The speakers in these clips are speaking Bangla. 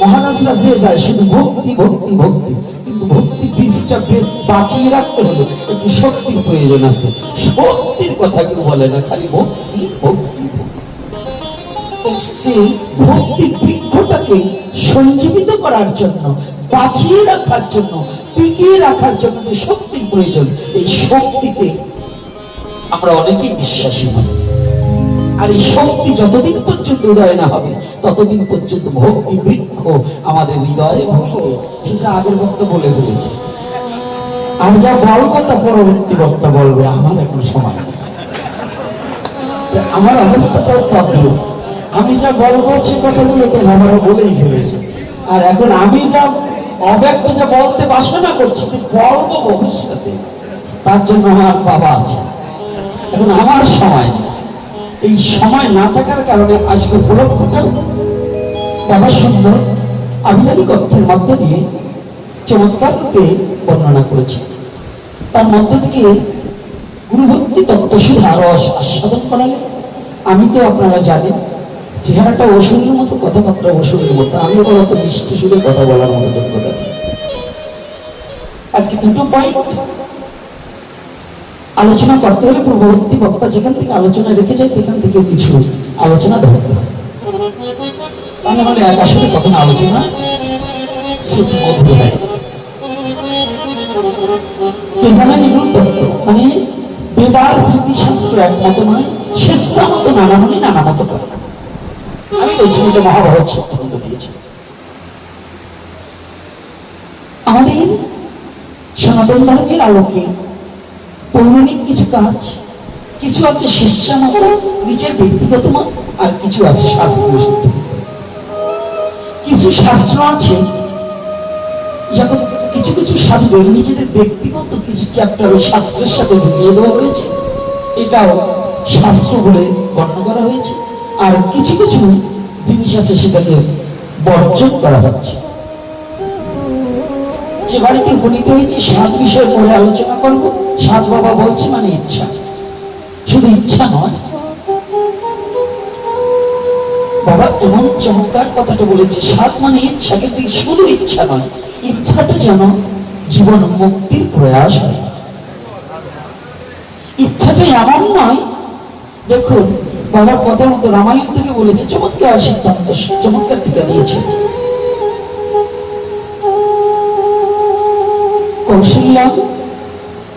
মহারাজরা যে যায়, শুধু ভক্তি ভক্তি ভক্তি। কিন্তু ভক্তি বীজটা বাঁচিয়ে রাখতে একটু শক্তির প্রয়োজন আছে। শক্তির কথা কেউ বলে না, খালি ভক্তি ভক্তি। সেই ভক্তি বৃক্ষটাকে সঞ্জীবিত করার জন্য, বাঁচিয়ে রাখার জন্য, টিকিয়ে রাখার জন্য যে শক্তির প্রয়োজন, এই শক্তিতে আমরা অনেকেই বিশ্বাসী নই আর এই শক্তি যতদিন পর্যন্ত উদয় না হবে, ততদিন পর্যন্ত ভক্তি বৃক্ষ আমাদের হৃদয়ে ভূমিকে সেটা আগের বক্তা বলে ফেলেছে। আর যা বলব তা পরবর্তী বক্তা বলবে, আমার এখন সময় আমার অবস্থাটাও তদ্রুপ আমি যা বলব সে কথাগুলো তো বাবারা বলেই ফেলেছে। আর এখন আমি যা অব্যক্ত যা বলতে বাসনা করছি বলব ভবিষ্যতে। তার জন্য আমার বাবা আছে। এখন আমার সময় নেই। এই সময় না থাকার কারণে আজকে উপলক্ষটা বাবা সুন্দর আবিধানিক অর্থের মধ্য দিয়ে চমৎকার রূপে বর্ণনা করেছে। তার মধ্য থেকে গুরুভক্তি তত্ত্ব সুধা রস আস্বাদন করালে। আমি তো আপনারা জানেন, চেহারাটা অসুরের মতো, কথাবার্তা অসুরের মতো। আমি আবার অত মিষ্টি সুরে কথা বলার মতো আজকে দুটো পয়েন্ট আলোচনা করতে হলে পূর্ববর্তী বক্তা যেখান থেকে আলোচনা রেখে যায় সেখান থেকে কিছু আলোচনা ধরতে হয়। এক আসলে তখন আলোচনা হয় মানে স্মৃতিশাস্ত্র নয় মতো নানা নানা মতো করে। আমি মহাভারত দিয়েছি। আমাদের সনাতন ধর্মের আলোকে পৌরাণিক কিছু কাজ, কিছু আছে শিষ্যামত নিজের ব্যক্তিগত মত, আর কিছু আছে সিদ্ধান্ত। কিছু শাস্ত্র আছে, যখন কিছু কিছু সাধুদের নিজেদের ব্যক্তিগত কিছু চ্যাপ্টার ওই শাস্ত্রের সাথে ঢুকিয়ে দেওয়া হয়েছে, এটাও শাস্ত্র বলে গণ্য করা হয়েছে, আর কিছু কিছু জিনিস আছে সেটাকে বর্জন করা হচ্ছে। যে বাড়িতে উপনীত হয়েছে, সাত বিষয় পরে আলোচনা করব। সাত বাবা বলছে মানে ইচ্ছা। শুধু ইচ্ছা নয়। বাবা, এমন চমৎকার কথাটা বলেছে, সাত মানে ইচ্ছা, কিন্তু শুধু ইচ্ছা নয়, ইচ্ছাটা যেন জীবন মুক্তির প্রয়াস হয়। ইচ্ছাটা এমন নয়, দেখুন বাবার কথার মতো রামায়ণ থেকে বলেছে, চমৎকার সিদ্ধান্ত, চমৎকার টিকা দিয়েছে। কৌশল্যা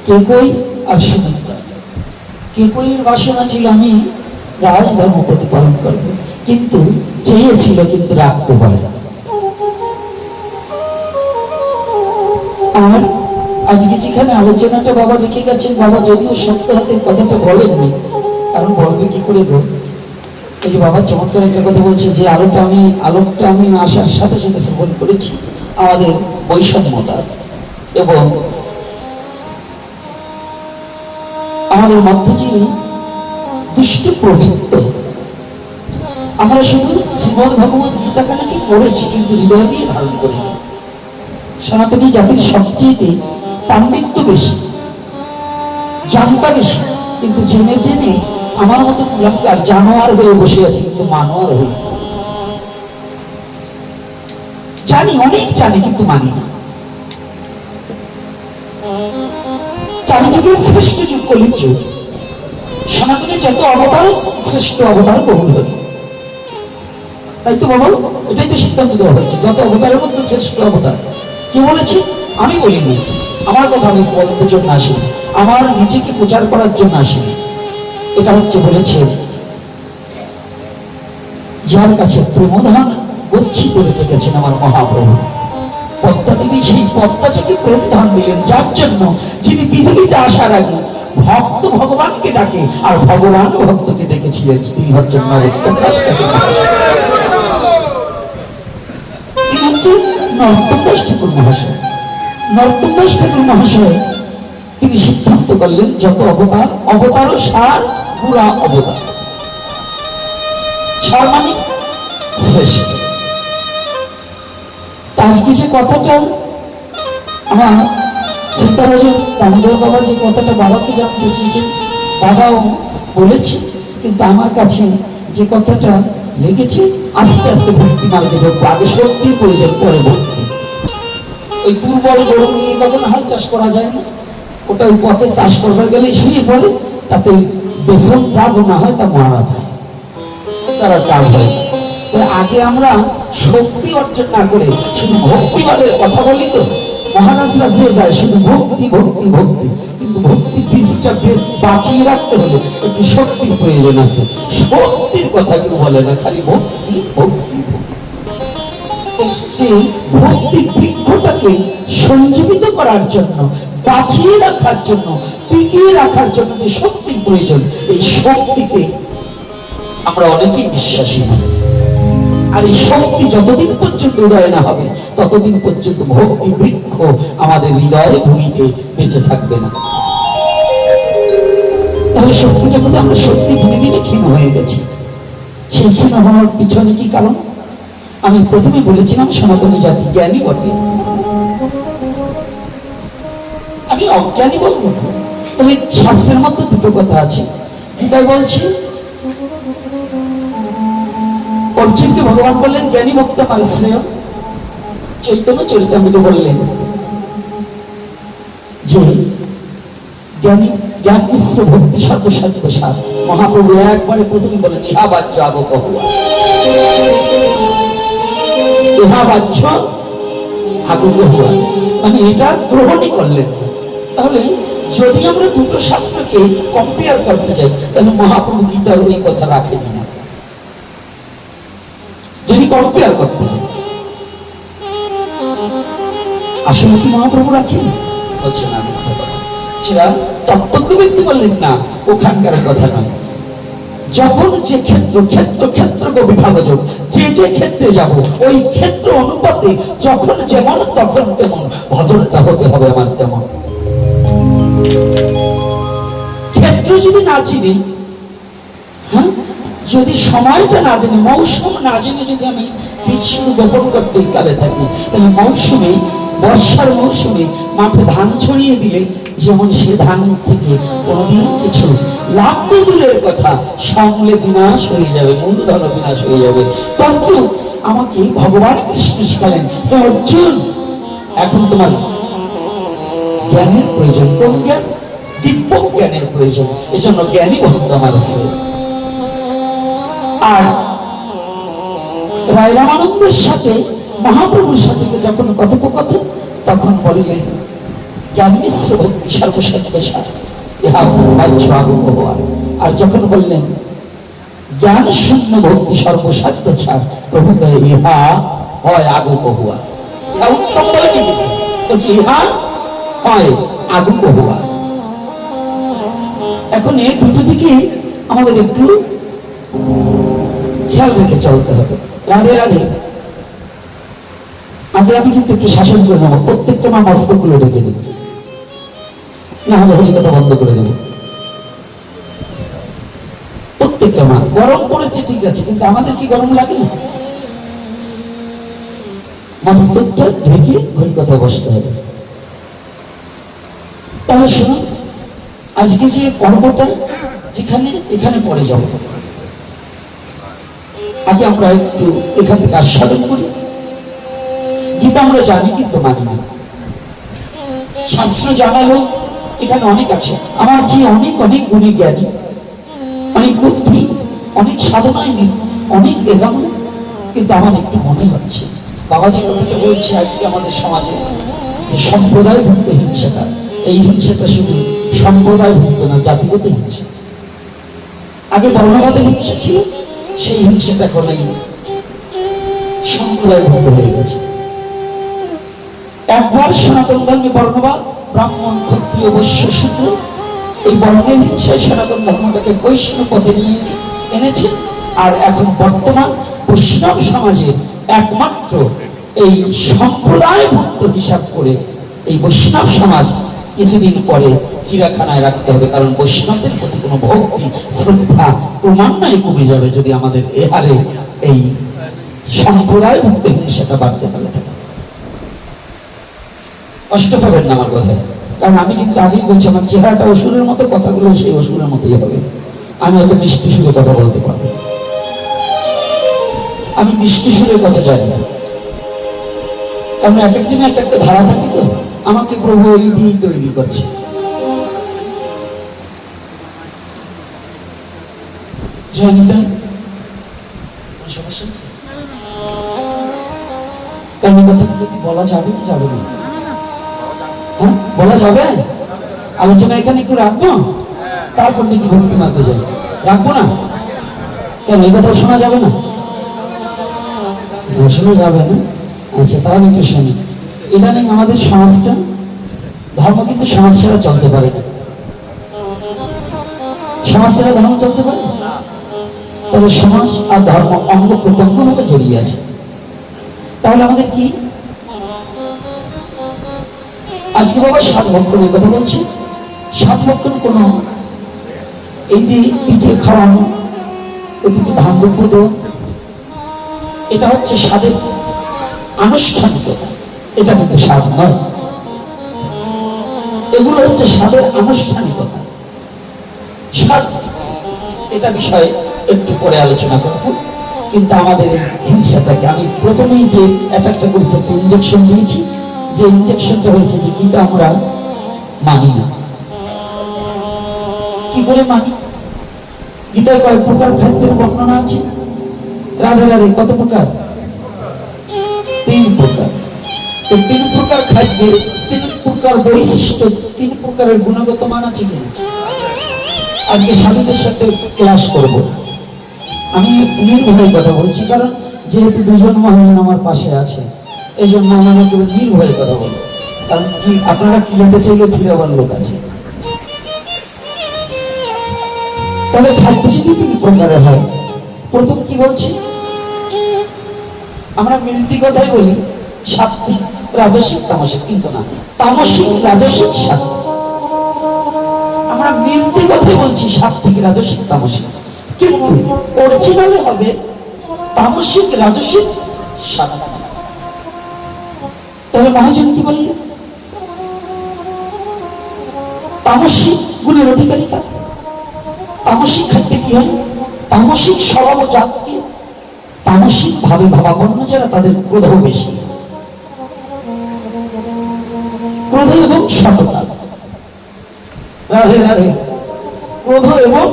কেকই আর বাসনা ছিল আমি রাজধর্ম প্রতিপালন করব। কিন্তু চেয়েছিল কিন্তু রাখতে পারে আর আজকে যেখানে আলোচনাটা বাবা রেখে গেছেন, বাবা যদিও সত্য হাতে কথাটা বলেননি, কারণ বলবে কি করে গো? এই যে বাবা চমৎকার একটা কথা বলছে যে আলোটা আমি, আলোকটা আমি আসার সাথে সাথে শ্রবণ করেছি আমাদের বৈষম্যতা। এবং আমাদের মধ্যে যে দুষ্ট প্রবৃত্ত। আমরা শুধু শ্রীমদ ভগবত গীতাকে নাকি পড়েছি, কিন্তু হৃদয় দিয়ে ধারণ করিনি সনাতনী জাতির সবচেয়ে পাণ্ডিত্য বেশি, জানতা বেশি, কিন্তু জেনে জেনে আমার মতো কুলাঙ্কার জানোয়ার হয়ে বসে আছে, কিন্তু মানোয়ার হয়ে জানি, অনেক জানি, কিন্তু মানি না। চারি যুগের শ্রেষ্ঠ যুগ কলির যুগ সনাতনে যত অবতার, শ্রেষ্ঠ অবতার বহুল হবে তাই তো বাবা, এটাই তো সিদ্ধান্ত দেওয়া হয়েছে। যত অবতারের মধ্যে শ্রেষ্ঠ অবতার। কে বলেছে? আমি বলিনি আমার কথা আমি বলতে জন্য আসিনি। আমার নিজেকে প্রচার করার জন্য আসিনি। এটা হচ্ছে বলেছে, যার কাছে প্রেমধান গচ্ছিত রেখে গেছেন আমার মহাপ্রভু। পদ্মা সেই দিলেন যার জন্য যিনি পৃথিবীতে আসার আগে ভক্ত ভগবানকে ডাকে আর ভগবান ভক্তকে ডেকেছিলেন। তিনি হচ্ছেন সিদ্ধান্ত করলেন, যত অবতার, অবতারও সার, পুরা অবতার। সার মানে শ্রেষ্ঠ। আজকে যে কথাটা আমার চিন্তা হয়েছে দামোদর বাবা যে কথাটা বাবাকে জানতে চেয়েছেন বাবাও বলেছে, কিন্তু আমার কাছে যে কথাটা লেগেছে, আস্তে আস্তে ভক্তি মার্গে ঢুকবো আগে শক্তির প্রয়োজন পরে ভক্তি। ওই দুর্বল গরু নিয়ে কখন হাল চাষ করা যায় না। ওটা ওই পথে চাষ করবার গেলে শুয়ে পড়ে, তাতে বেসন যা বোনা হয় তা মারা যায়। তারা কাজ হয় না। আগে আমরা শক্তি অর্জন না করে শুধু ভক্তিবাদের কথা বলি তো? মহারাজরা যে যায়, শুধু ভক্তি ভক্তি ভক্তি। কিন্তু ভক্তি বীজটা বেশ বাঁচিয়ে রাখতে হলে একটু শক্তির প্রয়োজন আছে। শক্তির কথা কেউ বলে না, খালি ভক্তি ভক্তি সেই ভক্তি বৃক্ষটাকে সঞ্জীবিত করার জন্য, বাঁচিয়ে রাখার জন্য, টিকিয়ে রাখার জন্য যে শক্তির প্রয়োজন, এই শক্তিতে আমরা অনেকেই বিশ্বাসী আর এই শক্তি যতদিন পর্যন্ত উদয় না হবে, ততদিন পর্যন্ত ভক্তি বৃক্ষ আমাদের হৃদয়ে ভূমিতে বেঁচে থাকবে না। তাহলে শক্তিটা কোথায় আমরা সত্যি ধীরে ক্ষীণ হয়ে গেছি। সেই ক্ষীণ হওয়ার পিছনে কি কারণ? আমি প্রথমে বলেছিলাম সনাতনী জাতি জ্ঞানী বটে। আমি অজ্ঞানী বলব। তবে শাস্ত্রের মধ্যে দুটো কথা আছে। গীতায় বলছি অর্জুনকে ভগবান বললেন, জ্ঞানী ভক্ত আমার শ্রেয়। চৈতন্য চরিতামৃত বললেন, যে জ্ঞানী, জ্ঞান মিশ্র ভক্তি সর্বসাধ্য সার। মহাপ্রভু একবারে প্রথমে বলেন, ইহা বাচ্য আগো কহুয়া ইহা বাচ্য আগো কহুয়া মানে এটা গ্রহণই করলেন তাহলে যদি আমরা দুটো শাস্ত্রকে কম্পেয়ার করতে যাই তাহলে মহাপ্রভু গীতার ওই কথা রাখেন কম্পেয়ার করতে আসলে কি মহাপ্রভু রাখেন? বলছে, না মিথ্যা কথা সেটা তত্ত্বজ্ঞ ব্যক্তি বললেন, না, ওখানকার কথা নয়। যখন যে ক্ষেত্র ক্ষেত্র বিভাগযোগ যে যে ক্ষেত্রে যাব, ওই ক্ষেত্র অনুপাতে যখন যেমন, তখন তেমন ভজনটা হতে হবে আমার তেমন। ক্ষেত্র যদি না চিনি হ্যাঁ যদি সময়টা না জানি, মৌসুম না জেনে যদি আমি বীজ শুধু বপন করতে কালে থাকি, তাহলে মৌসুমে, বর্ষার মৌসুমে মাঠে ধান ছড়িয়ে দিলে যেমন সে ধান থেকে কোনোদিন কিছু লাভ তো দূরের কথা সমলে বিনাশ হয়ে যাবে, মূলধন বিনাশ হয়ে যাবে। তন্ত্র আমাকে ভগবান কৃষ্ণ শিখালেন, হে অর্জুন, এখন তোমার জ্ঞানের প্রয়োজন, কোন জ্ঞান? দিব্য জ্ঞানের প্রয়োজন, এজন্য জ্ঞানী ভক্ত আমার শ্রেয়। আর রায় রামানন্দের সাথে, মহাপ্রভুর সাথে যখন কথোপকথন, তখন বললেন, জ্ঞান মিশ্র ভক্তি সর্বসাধ্য সার ইহা আর যখন বললেন, জ্ঞান শূন্য ভক্তি সর্বসাধ্য ছাড় প্রভু ইহা হয় আগু বহুয়া। ইহা উত্তম বলেনি। বলছে, ইহা হয় আগু বহুয়া। এখন এই দুটো দিকে আমাদের একটু খেয়াল রেখে চলতে হবে। রাধে রাধে। আগে আমি কিন্তু একটু শাসন করে নেব। প্রত্যেকটা মা মস্তকগুলো ঢেকে দেবো। না হলে হরিকথা বন্ধ করে দেবো। প্রত্যেকটা মা, গরম পড়েছে ঠিক আছে, কিন্তু আমাদের কি গরম লাগে না? মস্তকটা ঢেকে হরিকথা বসতে হবে। তাহলে শুনুন আজকে যে পর্বটা যেখানে, এখানে পড়ে যাব আগে আমরা একটু এখান থেকে আস্বাদন করি। গীতা আমরা জানি কিন্তু মানি না। শাস্ত্র জানালো, এখানে অনেক আছে। আমার যে অনেক অনেক গুণী জ্ঞানী, অনেক বুদ্ধি, অনেক সাধনায় নি- অনেক এগানো কিন্তু আমার একটু মনে হচ্ছে, বাবাজি কথাটা বলছে আজকে আমাদের সমাজে সম্প্রদায় ভুক্ত হিংসাটা, এই হিংসাটা শুধু সম্প্রদায় ভুক্ত না, জাতিগত হিংসা। আগে বর্ণবাদে হিংসা ছিল সেই হিংসাটা এই সম্প্রদায় ভুক্ত হয়ে গেছে। একবার সনাতন ধর্মে বর্ণবাদ, ব্রাহ্মণ, ক্ষত্রিয়, বৈশ্য শূদ্র এই বর্ণের হিংসায় সনাতন ধর্মটাকে বৈষ্ণব পথে নিয়ে এনেছে। আর এখন বর্তমান বৈষ্ণব সমাজে একমাত্র এই সম্প্রদায় ভুক্ত হিসাব করে এই বৈষ্ণব সমাজ কিছুদিন পরে চিড়াখানায় রাখতে হবে, কারণ বৈষ্ণবদের প্রতি কোনো ভক্তি, শ্রদ্ধা ক্রমান্বয়ে কমে যাবে যদি আমাদের এ হারে এই সম্প্রদায় ভুক্ত হিংসাটা বাড়তে পারে। কষ্ট পাবেন না আমার কথা। কারণ আমি কিন্তু আগেই বলছি, আমার চেহারাটা অসুরের মতো, কথাগুলো সেই অসুরের মতোই হবে। আমি হয়তো মিষ্টি সুরে কথা বলতে পারব আমি বিশ্লেষণের কথা জানি কারণ এক একজনে এক একটা ধারা থাকে তো। আমাকে প্রভু ওই দিয়েই তৈরি করছে। বলা যাবে কি না? হ্যাঁ বলা যাবে? আলোচনা এখানে একটু রাখব? তারপর দেখি ভক্তি মার্গে যাই। রাখব না? কেন এই কথা শোনা যাবে না, শোনা যাবে না। আচ্ছা তাহলে একটু শুনি। ইদানিং আমাদের সমাজটা, ধর্ম কিন্তু সমাজ ছাড়া চলতে পারে না। সমাজ ছাড়া ধর্ম চলতে পারে তবে সমাজ আর ধর্ম অঙ্গ প্রত্যঙ্গ ভাবে জড়িয়ে আছে। তাহলে আমাদের কি? আজকে বাবা সাত লক্ষণের কথা বলছি। সাত লক্ষণ কোন এই যে পিঠে খাওয়ানো, ওদিকে ধান এটা হচ্ছে স্বাদের আনুষ্ঠানিকতা। এটা কিন্তু স্বাদ নয়। এগুলো হচ্ছে স্বাদের আনুষ্ঠানিকতা। স্বাদ, এটা বিষয়ে একটু পরে আলোচনা করব। কিন্তু আমাদের হিংসাটাকে আমি প্রথমেই যে অ্যাটাকটা করেছি, একটা ইঞ্জেকশন দিয়েছি। যে ইঞ্জেকশনটা হয়েছে যে কিন্তু আমরা মানি না। কি করে মানি? গীতায় কয়েক প্রকার খাদ্যের বর্ণনা আছে। রাধে রাধে, কত প্রকার? তিন প্রকার। তো তিন প্রকার খাদ্যের তিন প্রকার বৈশিষ্ট্য, তিন প্রকারের গুণগত মান আছে কিনা? আজকে স্বামীদের সাথে ক্লাস করব। আমি নির্ভয়ে কথা বলছি, কারণ যেহেতু দুজন মহিলা আমার পাশে আছে এই জন্য আমার একেবারে নির্ভয়ে কথা বলব কারণ কি, আপনারা কি জানতে চাইলে ফিরাবার লোক আছে। তবে খাদ্য যদি তিন প্রকারের হয়, প্রথম কি বলছি? আমরা মিলতি কথাই বলি সাত্বিক রাজস্বিক তামসিক কিন্তু না। তামসিক রাজস্বিক সাত্বিক আমরা মিলতি কথাই বলছি সাত্বিক রাজস্বিক তামসিক কিন্তু অরিজিনালে হবে তামসিক রাজস্বিক সাত্বিক তাহলে মহাজন কি বললেন? তামসিক গুণের অধিকারী কার? তামসিক খাদ্যে কি হয়? তামসিক স্বভাব জাতকে তামসিক ভাবে ভাবাপন্ন যারা, তাদের ক্রোধ বেশি। ক্রোধ এবং সততা। রাধে রাধে। ক্রোধ এবং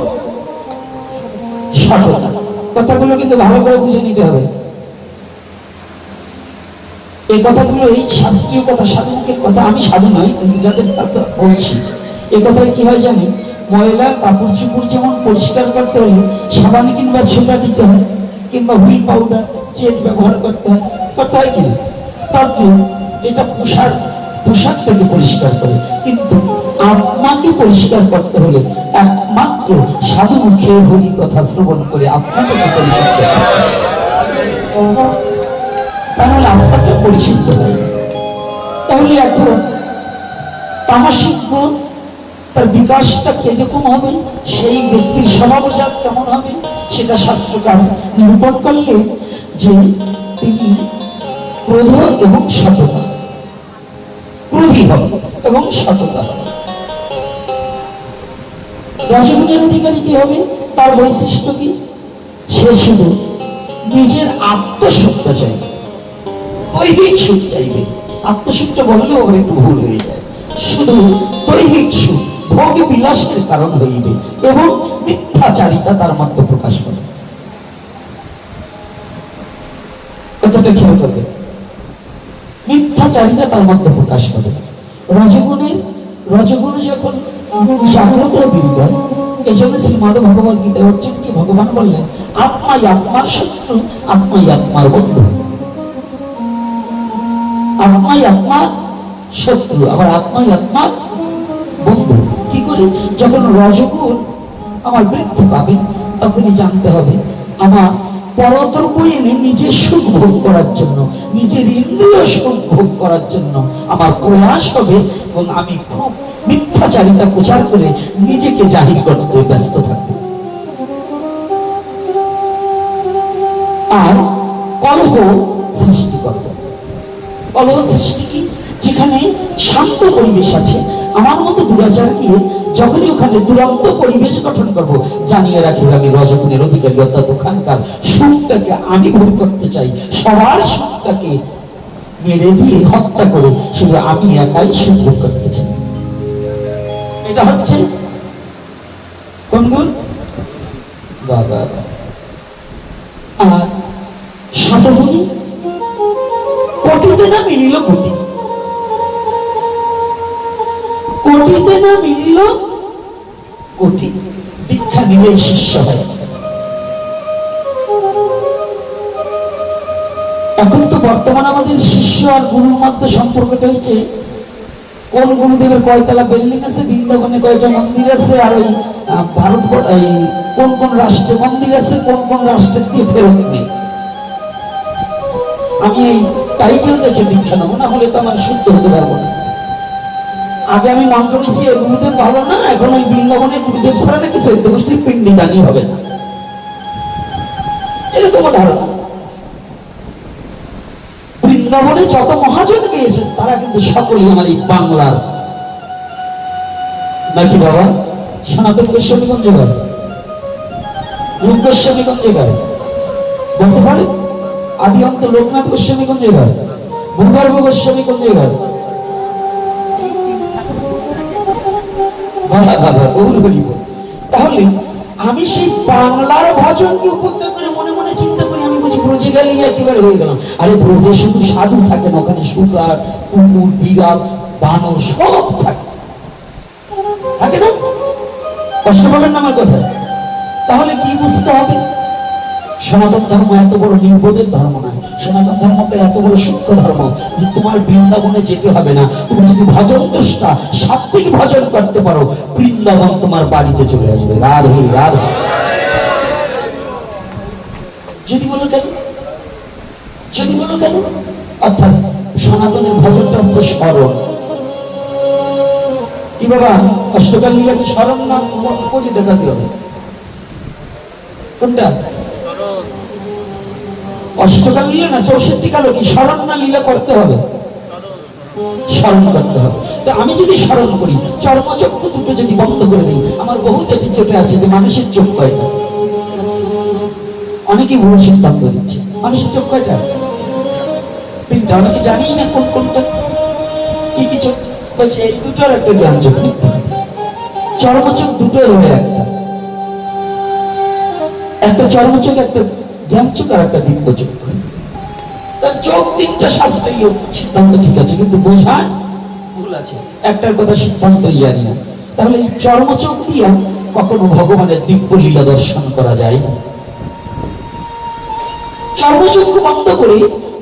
সততা। কথাগুলো কিন্তু ভালো করে বুঝে নিতে হবে। এই কথাগুলো এই শাস্ত্রীয় কথা সাধুমুখের কথা আমি সাধু নই, কিন্তু যাদের কথা বলছি। এই কথায় কি হয় জানেন? ময়লা, কাপড় চুপড় যেমন পরিষ্কার করতে হলে সাবান কিংবা ছোটা দিতে হয়, কিংবা হুইল পাউডার, চেট ব্যবহার করতে হয়। করতে হয় কিনা তদ্রূপ এটা পোশাক পোশাকটাকে পরিষ্কার করে। কিন্তু আত্মাকে পরিষ্কার করতে হলে একমাত্র সাধু মুখে হরি কথা শ্রবণ করে আত্মাকে পরিষ্কার করতে তাহলে আত্মাটা পরিশুদ্ধ হয়। তাহলে এখন তামাসিক গুণ, তার বিকাশটা কীরকম হবে? সেই ব্যক্তির স্বভাবজাত কেমন হবে? সেটা শাস্ত্রকার নিরূপণ করলে যে তিনি ক্রোধ এবং সততা হবে এবং সততা। রজগুণের অধিকারী কি হবে? তার বৈশিষ্ট্য কি? সে শুধু নিজের আত্মসুখটা চাইবে। দৈহিক সুখ চাইবে। আত্মসুখটা বললেও ভুল হয়ে যায়। শুধু দৈহিক সুখ, ভোগ বিলাসের কারণ হইবে এবং মিথ্যাচারিতা তার মধ্যে প্রকাশ পাবে। কতটা খেয়াল করবে। মিথ্যাচারিতা তার মধ্যে প্রকাশ পাবে। রজগুণের রজগুণ যখন জাগ্রত বিরুদ্ধ এই জন্য শ্রীমদ ভগবত গীতা অর্জুনকে ভগবান বললেন আত্মাই আত্মার শত্রু আত্মাই আত্মার বন্ধু। আত্মাই আত্মার শত্রু, আবার আত্মাই আত্মার বন্ধু। কি করে? যখন রজগুণ আমার বৃদ্ধি পাবে, তখনই জানতে হবে, আমার পরদ্রব্য নিজের সুখ ভোগ করার জন্য, নিজের ইন্দ্রিয় সুখ ভোগ করার জন্য। আমার প্রয়াস হবে এবং আমি খুব মিথ্যাচারিতা প্রচার করে নিজেকে জাহির করতে ব্যস্ত থাকব। আর কলহ সৃষ্টি করব। কলহ সৃষ্টি কি? যেখানে শান্ত পরিবেশ আছে আমার মতো দুরাচার গিয়ে যখনই ওখানে দুরন্ত পরিবেশ গঠন করব, জানিয়ে রাখি আমি রজগুণের অধিকারী, অর্থাৎ ওখানকার সুখটাকে আমি ভোগ করতে চাই। সবার সুখটাকে মেরে দিয়ে হত্যা করে শুধু আমি একাই সুখ ভোগ করতে চাই। এটা হচ্ছে কোন গুণ? বাবা। আর শতগুণী কোটিতে না মিলিল কোটি। কোটিতে না মিলিল কোটি। দীক্ষা নিলে শিষ্য হয়। এখন তো বর্তমান আমাদের শিষ্য আর গুরুর মধ্যে সম্পর্কটা হয়েছে, কোন গুরুদেবের কয়তলা বিল্ডিং আছে, বৃন্দাবনে কয়টা মন্দির আছে, আর ওই ভারত, এই, কোন কোন রাষ্ট্রে মন্দির আছে, কোন কোন রাষ্ট্রের দিয়ে ফেরত নেই। আমি এই টাইটেল দেখে দীক্ষা নেব, না হলে তো আমার শুদ্ধ হতে পারব না। আগে আমি মন্ত্র এই গুরুদেব ভালো না, এখন ওই বৃন্দাবনে গুরুদেব ছাড়া নাকি চৈত্য গোষ্ঠীর পিণ্ডি দানি হবে না। এরকম ধারণা। বৃন্দাবনে যত মহাজন গিয়েছেন, তারা কিন্তু সকলেই আমার এই বাংলার। নাকি বাবা? সনাতন গোস্বামীগঞ্জ গায় রূপ গোস্বামীগঞ্জ গায় বলতে পারে? আদি অন্ত লোকনাথ গোস্বামীগঞ্জ গায় ভূগর্ভ গোস্বামীগঞ্জ গায় বাবা গাবো গৌর বলিব তাহলে আমি সেই বাংলার ভজনকে উপেক্ষা করে মনে মনে চিন্তা করি, আমি বলছি, ব্রজে গেলি একেবারে হয়ে গেলাম। আরে ব্রজে শুধু সাধু থাকে না, ওখানে সুগার কুকুর, বিড়াল, বানর সব থাকে। থাকে না? কষ্ট পাবেন না আমার কথা? তাহলে কি বুঝতে হবে? সনাতন ধর্ম এত বড় নির্বোধের ধর্ম নয়। সনাতন ধর্মটা এত বড় সূক্ষ্ম ধর্ম যে তোমার বৃন্দাবনে যেতে হবে না। তুমি যদি ভজন দোষটা, সাত্বিক ভজন করতে পারো, বৃন্দাবন তোমার বাড়িতে চলে আসবে। রাধে রাধে। যদি বলো কেন? যদি বলো কেন? অর্থাৎ সনাতনের ভজনটা হচ্ছে স্মরণ। কি বাবা অষ্টকাল লীলাকে স্মরণ না করে দেখাতে হবে। কোনটা? অষ্টকাল লীলা না চৌষট্টি কালো কি? স্মরণ না লীলা করতে হবে? স্মরণ করতে হবে। তো আমি যদি স্মরণ করি, চর্মচক্ষু দুটো যদি বন্ধ করে দিই, আমার বহুত এপিসোডে আছে যে মানুষের চোখ কয়টা? অনেকে ভুল সিদ্ধান্ত দিচ্ছে। মানুষের চোখ কয়টা? তিনটা। অনেকে জানি না কোন কোনটা। কি কি চোখ? বলছে, এই দুটোর একটা জ্ঞান চোখ মিথ্যা। চর্মচোখ দুটো হলে একটা। একটা চর্মচোখ একটা জ্ঞান চোখ আর একটা দিব্য চোখ তার চোখ তিনটা শাস্ত্রীয় সিদ্ধান্ত ঠিক আছে, কিন্তু বোঝায় ভুল আছে। একটার কথা সিদ্ধান্তই জানি না। তাহলে এই চর্মচোখ দিয়া কখনো ভগবানের দিব্য লীলা দর্শন করা যায় না। চর্মচক্ষু বন্ধ করে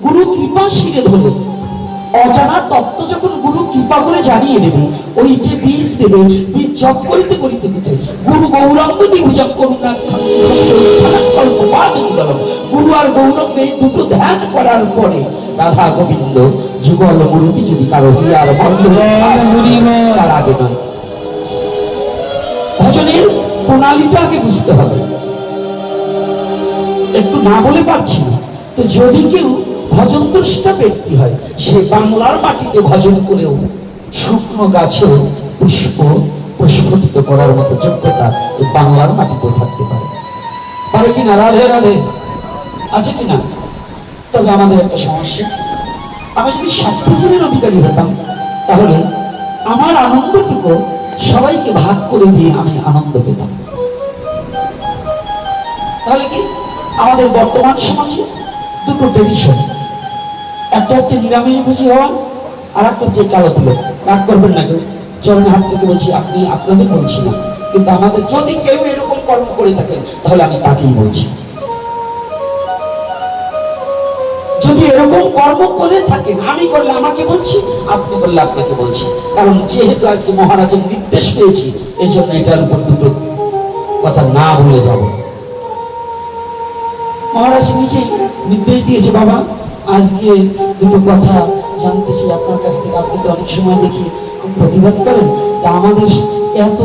গুরু কৃপা শিরে ধরে, অজানা তত্ত্ব যখন গুরু কৃপা করে জানিয়ে দেবে, ওই যে বীজ দেবে জপ করিতে করিতে করিতে গুরু গৌরাঙ্গ দিভুজক করুণা স্থানাকল্প পাদুদলম গুরু আর গৌরঙ্গ এই দুটো ধ্যান করার পরে রাধা গোবিন্দ যুগল মুরুতি যদি কারও হিয়ার বন্ধ তার আগে নয় ভজনের প্রণালীটা আগে বুঝতে হবে। একটু না বলে পারছি না। তো যদি কেউ ভজন দ্রষ্টা ব্যক্তি হয় সে বাংলার মাটিতে ভজন করেও শুকনো গাছে পুষ্প প্রস্ফুটিত করার মতো যোগ্যতা এই বাংলার মাটিতে থাকতে পারে। পারে কিনা? রাধে রাধে। আছে কিনা? তবে আমাদের একটা সমস্যা। আমি যদি সাক্ষীগুণের অধিকারী হতাম, তাহলে আমার আনন্দটুকু সবাইকে ভাগ করে দিয়ে আমি আনন্দ পেতাম। তাহলে কি? আমাদের বর্তমান সমাজে দুটো ট্রেডিশন। একটা হচ্ছে নিরামিষ ভুজি হওয়া, আর একটা হচ্ছে কালো তিলক রাগ করবেন না কেউ? চরণে হাত থেকে বলছি, আপনি আপনাদের বলছি না। কিন্তু আমাদের যদি কেউ এরকম কর্ম করে থাকেন, তাহলে আমি তাকেই বলছি। যদি এরকম কর্ম করে থাকেন, আমি করলে আমাকে বলছি, আপনি করলে আপনাকে বলছি। কারণ যেহেতু আজকে মহারাজের নির্দেশ পেয়েছি, এই জন্য এটার উপর দুটো কথা না ভুলে যাব। মহারাজ নিজেই নির্দেশ দিয়েছে, বাবা, আজকে দুটো কথা জানতেছি আপনার কাছ থেকে আপনি তো অনেক সময় দেখি। প্রতিবাদ করেন, তা আমাদের এত,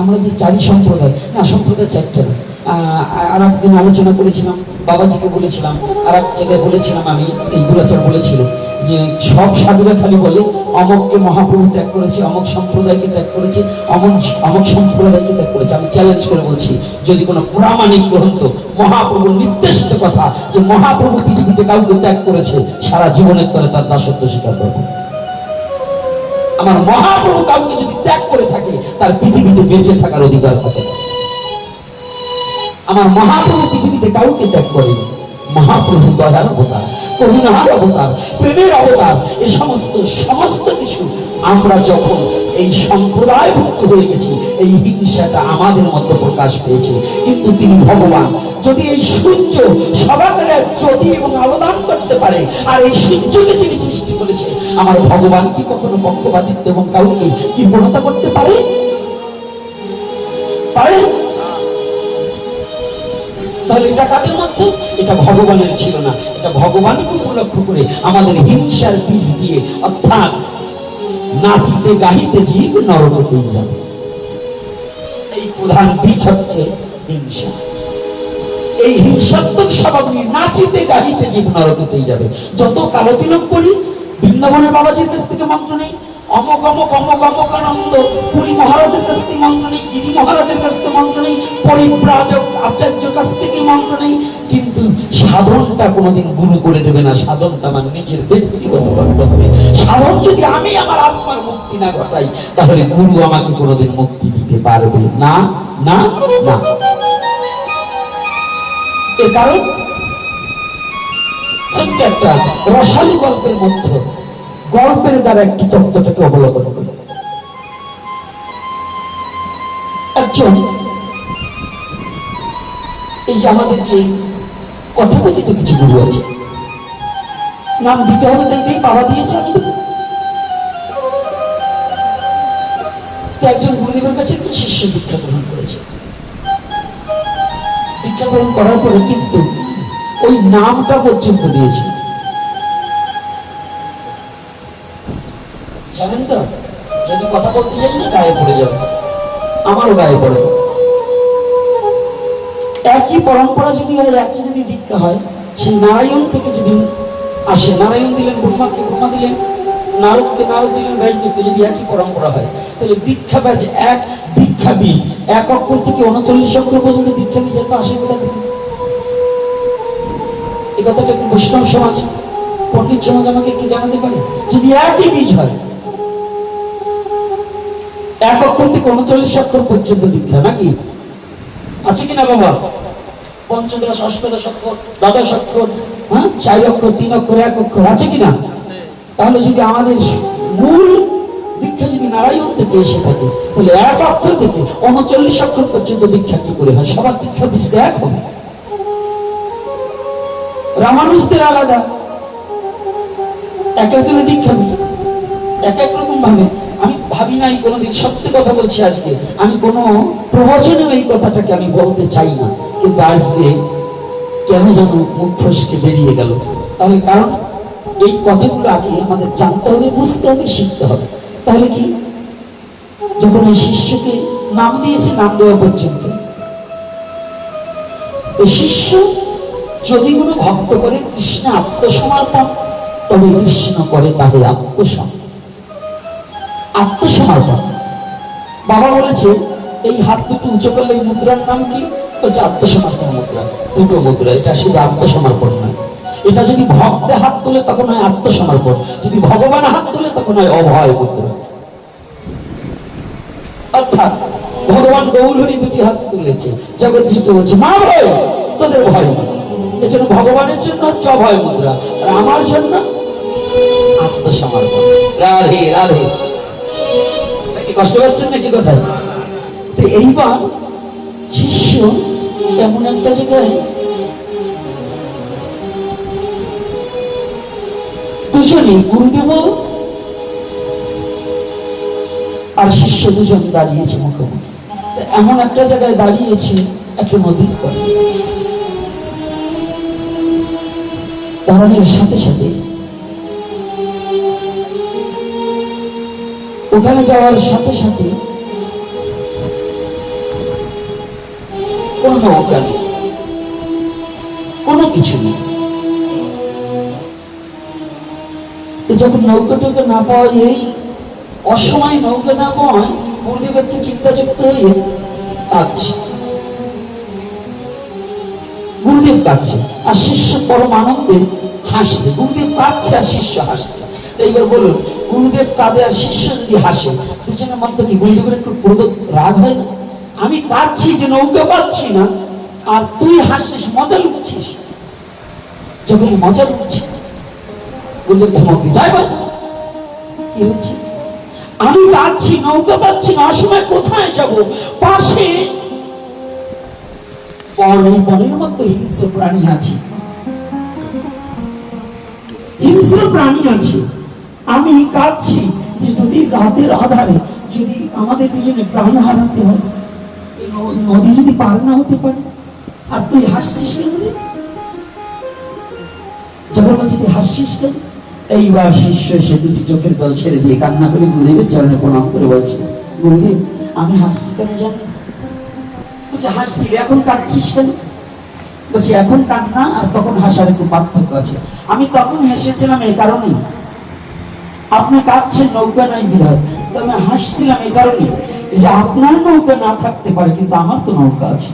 আমরা যে চারি সম্প্রদায়, না, সম্প্রদায় চারটে আর একদিন আলোচনা করেছিলাম, বাবাজিকে বলেছিলাম আর এক জায়গায় বলেছিলাম আমি, এই দুরাচার বলেছিল, যে সব সাধুরা খালি বলে, অমককে মহাপ্রভু ত্যাগ করেছে, অমক সম্প্রদায়কে ত্যাগ করেছে অমক অমক সম্প্রদায়কে ত্যাগ করেছে। আমি চ্যালেঞ্জ করে বলছি, যদি কোনো প্রামাণিক গ্রন্থ, মহাপ্রভুর নির্দেশিত কথা, যে মহাপ্রভু পৃথিবীতে কাউকে ত্যাগ করেছে, সারা জীবনের তরে তার দাসত্ব স্বীকার করবে। আমার মহাপ্রভু কাউকে যদি ত্যাগ করে থাকে, তার পৃথিবীতে বেঁচে থাকার অধিকার থাকে। আমার মহাপ্রভু পৃথিবীতে কাউকে ত্যাগ করেনি মহাপ্রভু দয়ার অবতার, করুণার অবতার, প্রেমের অবতার এই সমস্ত সমস্ত কিছু আমরা যখন এই সম্প্রদায়ভুক্ত হয়ে গেছি, এই হিংসাটা আমাদের মধ্যে প্রকাশ পেয়েছে কিন্তু তিনি ভগবান, যদি এই সূর্য করতে পারে। আর এই সূর্যকে যিনি সৃষ্টি করেছে, আমার ভগবান কি কখনো পক্ষপাতিত্ব এবং কাউকে কি প্রণতা করতে পারে? পারে? তাহলে এটা কাদের মাধ্যম? এটা ভগবানের ছিল না। এটা ভগবানকে উপলক্ষ করে আমাদের হিংসার বীজ দিয়ে, অর্থাৎ নাচিতে গাহিতে জীব নরকতেই যাবে। এই প্রধান বীজ হচ্ছে হিংসা। এই হিংসাত্মক স্বভাব নিয়ে নাচিতে, গাহিতে জীব নরকতেই যাবে। যত কালো তিলক করি বৃন্দাবনের বাবাজির কাছ থেকে মন্ত্র নেই। অমক অমক অমক পুরী মহারাজের কাছ থেকে মন্ত্র নেই। গিরি মহারাজের কাছ থেকে মন্ত্র নেই। পরিব্রাজক আচার্য কাছ থেকে মন্ত্র নেই। কিন্তু সাধনটা কোনোদিন গুরু করে দেবে না। সাধনটা আমার নিজের ব্যক্তিগত করতে হবে। সাধন যদি আমি আমার আত্মার মুক্তি না ঘটাই, তাহলে গুরু আমাকে কোনোদিন মুক্তি দিতে পারবে না? না? না? এর কারণ? একটা রসালু গল্পের মধ্যে গল্পের দ্বারা একটু তত্ত্বটাকে করি। একজন এই যে আমাদের যে কথাকথিত কিছু গুরু আছে, নাম দিতে হবে, তাই নেই বাবা দিয়েছে আমি একজন গুরুদেবের কাছে একজন শিষ্য দীক্ষা গ্রহণ করেছে। গ্রহণ করার পরে কিন্তু ওই নামটা পর্যন্ত দিয়েছে। জানেন তো, যদি কথা বলতে চাই না, গায়ে পড়ে যাবে। আমারও গায়ে পড়ে। একই পরম্পরা যদি হয় একই যদি দীক্ষা হয়, সেই নারায়ণ থেকে যদি আসে, নারায়ণ দিলেন, ব্রহ্মাকে ব্রহ্মা দিলেন, নারদকে নারদ দিলেন ব্যাসদেবকে যদি একই পরম্পরা হয়, তাহলে দীক্ষা ব্যাচ এক দীক্ষা বীজ। এক অক্ষর থেকে উনচল্লিশ অক্ষর পর্যন্ত দীক্ষা বীজ এত আসে কোথা থেকে। এই কথাটা একটু বৈষ্ণব সমাজ পণ্ডিত সমাজ আমাকে একটু জানাতে পারে? যদি একই বীজ হয় এক অক্ষর থেকে উনচল্লিশ অক্ষর পর্যন্ত দীক্ষা নাকি? আছে কিনা বাবা? পঞ্চদশ অষ্টদশ অক্ষর দ্বাদশ অক্ষর হ্যাঁ? চার অক্ষর তিন অক্ষর এক অক্ষর আছে কিনা? তাহলে যদি আমাদের মূল নারায়ণ থেকে এসে থাকে? তাহলে এক অক্ষর থেকে। উনচল্লিশ অক্ষর পর্যন্ত দীক্ষা কি করে হয়? সবার দীক্ষা বিষয় এক হবে। রামানুজদের আলাদা। এক একজনের দীক্ষা এক এক রকম ভাবে। আমি ভাবি নাই, কোনোদিন সত্যি কথা বলছি আজকে। আমি কোনো প্রবচনেও এই কথাটাকে আমি বলতে চাই না। কিন্তু আজকে কেন যেন মুখ ফসকে বেরিয়ে গেল। তাহলে কারণ, এই কথাগুলো আগে আমাদের জানতে হবে, বুঝতে হবে, শিখতে হবে। তাহলে কি? যখন এই শিষ্যকে নাম দিয়েছে, নাম দেওয়া পর্যন্ত। শিষ্য যদি কোনো ভক্ত করে, কৃষ্ণ আত্মসমর্পণ, তবে কৃষ্ণ করে তাদের আত্মসমর্পণ আত্মসমর্পণ। বাবা বলেছে, এই হাত দুটো উঁচু করলে এই মুদ্রার নাম কি? বলছে আত্মসমর্পণ মুদ্রা। দুটো মুদ্রা, এটা শুধু আত্মসমর্পণ নয়। এটা যদি ভক্তে হাত তোলে, তখন হয় আত্মসমর্পণ। যদি ভগবান হাত তোলে, তখন হয় অভয় মুদ্রা অর্থাৎ গৌরহরি দুটি হাত তুলেছে জগৎজীবকে বলছে, মা ভয়, তোদের ভয় নেই। এর জন্য ভগবানের জন্য হচ্ছে অভয় মুদ্রা, আর আমার জন্য আত্মসমর্পণ। রাধে রাধে। কষ্ট পাচ্ছেন নাকি কোথায়? এইবার শিষ্য এমন একটা জায়গায় দুজনই গুরুদেব আর শিষ্য দুজন দাঁড়িয়েছে মুখোমুখি। এমন একটা জায়গায় দাঁড়িয়েছে, একটা নদীর পাড়ে। দাঁড়ানোর সাথে সাথে ওখানে যাওয়ার সাথে সাথে কোনো নৌকা নেই, কোনো কিছু নেই। যখন নৌকা টৌকা না পাওয়া এই অসময় নৌকা না পাওয়ায় গুরুদেব একটু চিন্তাযুক্ত হয়ে কাঁদছে। গুরুদেব কাঁদছে, আর শিষ্য পরম আনন্দে হাসছে। গুরুদেব কাঁদছে আর শিষ্য হাসছে। এইবার বলুন, গুরুদেব কাঁদে আর শিষ্য যদি হাসে, দুজনের মধ্যে কি গুরুদেবের একটু ক্রোধ রাগ হয় না? আমি কাঁদছি যে নৌকা পাচ্ছি না, আর তুই হাসছিস, মজা লুকছিস। যখন মজা লুটছি গুরুদেব ধমকি যাই ভাই কি হচ্ছে? আমি কাঁদছি নৌকা পাচ্ছি না অসময় কোথায় যাব? পাশে বন বনের হিংস্র প্রাণী আছে। হিংস্র প্রাণী আছে। আমি কাঁদছি যে যদি রাতের আধারে যদি আমাদের দুজনে প্রাণ হারাতে হয় নদী যদি পার না হতে পারে, আর তুই হাসছিস কেন যখন তুই হাসছিস কেন? এইবার শিষ্য এসে দুটি চোখের জল ছেড়ে দিয়ে কান্না করে গুরুদেবের চরণে প্রণাম করে বলছে, গুরুদেব, আমি হাসছি কেন জানি? হাসছি এখন কাঁদছিস কেন? বলছি, এখন কান্না আর তখন হাসার একটু পার্থক্য আছে। আমি তখন হেসেছিলাম এই কারণেই। আপনি কাঁদছেন, নৌকা নাই বিধায়। তো আমি হাসছিলাম এই কারণে যে আপনার নৌকা না থাকতে পারে, কিন্তু আমার তো নৌকা আছে।